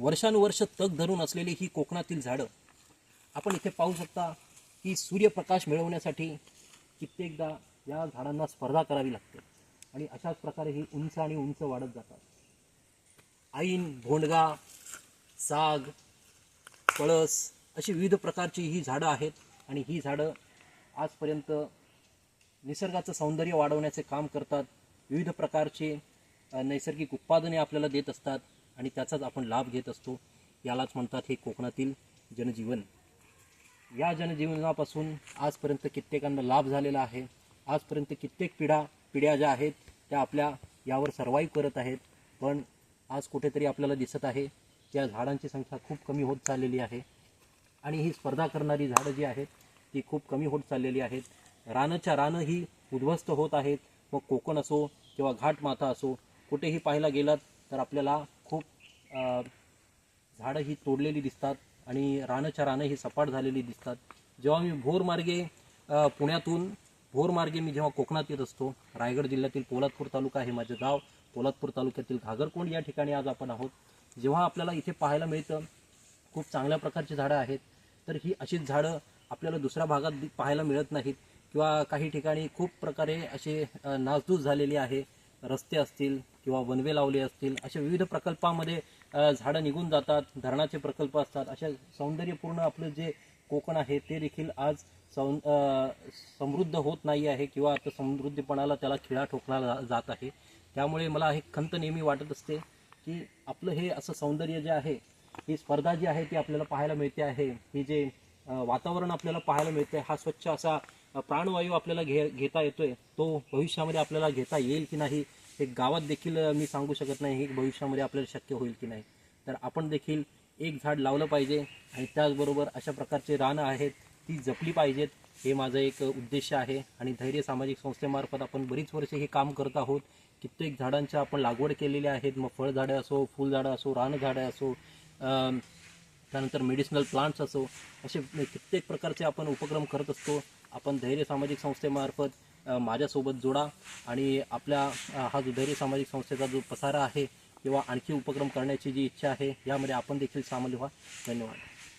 वर्षानुवर्ष तग धरून असलेली ही कोकणातील झाडं आपण इथे पाहू शकता की सूर्यप्रकाश मिळवण्यासाठी कित्येकदा या झाडांना स्पर्धा करावी लागते आणि अशाच प्रकारे ही उंच आणि उंच वाढत जातात. ऐन भोंडगा साग पळस अशी विविध प्रकारची ही झाडं आहेत आणि ही झाडं आजपर्यंत निसर्गाचं सौंदर्य वाढवण्याचे काम करतात. विविध प्रकारचे नैसर्गिक उत्पादने आपल्याला देत असतात. आणि त्याचाच आपण लाभ घेत असतो. यालाच म्हणतात हे कोकणातील जनजीवन. या जनजीवनापासून आजपर्यंत कित्येकांना लाभ झालेला आहे. आजपर्यंत कित्येक पिढ्या पिढ्या ज्या आहेत त्या आपल्या यावर सर्वाईव्ह करत आहेत. पण आज कुठेतरी आपल्याला दिसत आहे त्या झाडांची संख्या खूप कमी होत चाललेली आहे. आणि ही स्पर्धा करणारी झाडं जी आहेत ती खूप कमी होत चाललेली आहेत. रानच्या रानं ही उद्ध्वस्त होत आहेत. मग कोकण असो किंवा घाटमाथा असो कुठेही पाहायला गेलात तर आपल्याला झाडं ही तोडलेली दिसतात आणि रानच्या रानं ही सपाट झालेली दिसतात. जेव्हा मी भोरमार्गे पुण्यातून भोरमार्गे मी जेव्हा कोकणात येत असतो रायगड जिल्ह्यातील पोलादपूर तालुका हे माझं गाव पोलादपूर तालुक्यातील घागरकोंड या ठिकाणी आज आपण आहोत. जेव्हा आपल्याला इथे पाहायला मिळतं खूप चांगल्या प्रकारची झाडं आहेत तर ही अशीच झाडं आपल्याला दुसऱ्या भागात पाहायला मिळत नाहीत किंवा काही ठिकाणी खूप प्रकारे असे नासधूस झालेली आहे. रस्ते असतील किंवा वनवे लावले असतील अशा विविध प्रकल्पामध्ये झाडं निघून जातात धरणाचे प्रकल्प असतात अशा सौंदर्यपूर्ण आपलं जे कोकण आहे ते देखील आज सौ समृद्ध होत नाही आहे किंवा आता समृद्धीपणाला त्याला खिळा ठोकला जात आहे. त्यामुळे मला हे खंत नेहमी वाटत असते की आपलं हे असं सौंदर्य जे आहे ही स्पर्धा जी आहे ती आपल्याला पाहायला मिळते आहे. ही जे वातावरण आपल्याला पाहायला मिळते हा स्वच्छ असा प्राणवायू आपल्याला घे घेता येतोय. तो भविष्यामध्ये आपल्याला घेता येईल की नाही हे गावात देखील मी सांगू शकत नाही हे भविष्यामध्ये आपल्याला शक्य होईल की नाही. तर आपण देखील एक झाड लावलं पाहिजे आणि त्याचबरोबर अशा प्रकारचे रानं आहेत ती जपली पाहिजेत. हे माझं एक उद्देश आहे आणि धैर्य सामाजिक संस्थेमार्फत आपण बरीच वर्षे हे काम करत आहोत. कित्येक झाडांच्या आपण लागवड केलेली आहेत. मग फळझाडं असो फुलझाडं असो रानझाडं असो त्यानंतर मेडिसिनल प्लांट्स असो असे कित्येक प्रकारचे आपण उपक्रम करत असतो. आपण धैर्य सामाजिक संस्थेमार्फत माझ्यासोबत जोडा आणि आपल्या हा जो धैर्य सामाजिक संस्थेचा जो पसारा आहे किंवा आणखी उपक्रम करण्याची जी इच्छा आहे यामध्ये आपण देखील सामील व्हा. धन्यवाद.